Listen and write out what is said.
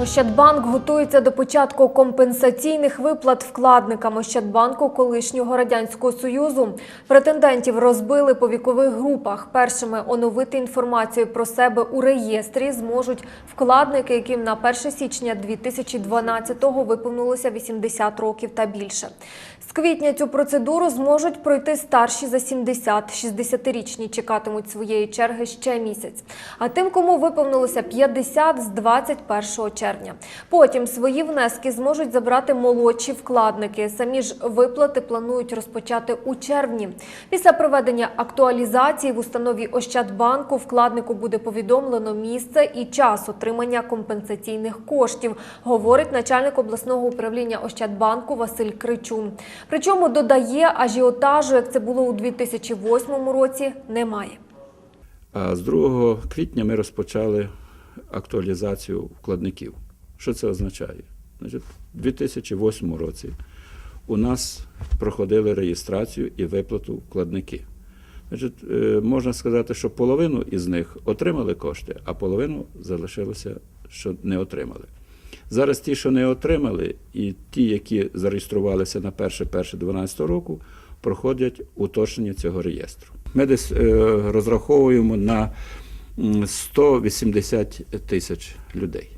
Ощадбанк готується до початку компенсаційних виплат вкладникам Ощадбанку колишнього радянського союзу. Претендентів розбили по вікових групах. Першими оновити інформацію про себе у реєстрі зможуть вкладники, яким на 1 січня 2012-го виповнилося 80 років та більше. З квітня цю процедуру зможуть пройти старші за 70. 60-річні чекатимуть своєї черги ще місяць. А тим, кому виповнилося 50 з 21 червня. Потім свої внески зможуть забрати молодші вкладники. Самі ж виплати планують розпочати у червні. Після проведення актуалізації в установі Ощадбанку вкладнику буде повідомлено місце і час отримання компенсаційних коштів, говорить начальник обласного управління Ощадбанку Василь Кричун. Причому додає, ажіотажу, як це було у 2008 році, немає. А з 2 квітня ми розпочали актуалізацію вкладників. Що це означає? Значить, у 2008 році у нас проходили реєстрацію і виплату вкладники. Значить, е, можна сказати, що половину із них отримали кошти, а половину залишилося, що не отримали. Зараз ті, що не отримали, і ті, які зареєструвалися на 1.1.12 року, проходять уточнення цього реєстру. Ми десь е, розраховуємо на м, 180 тисяч людей.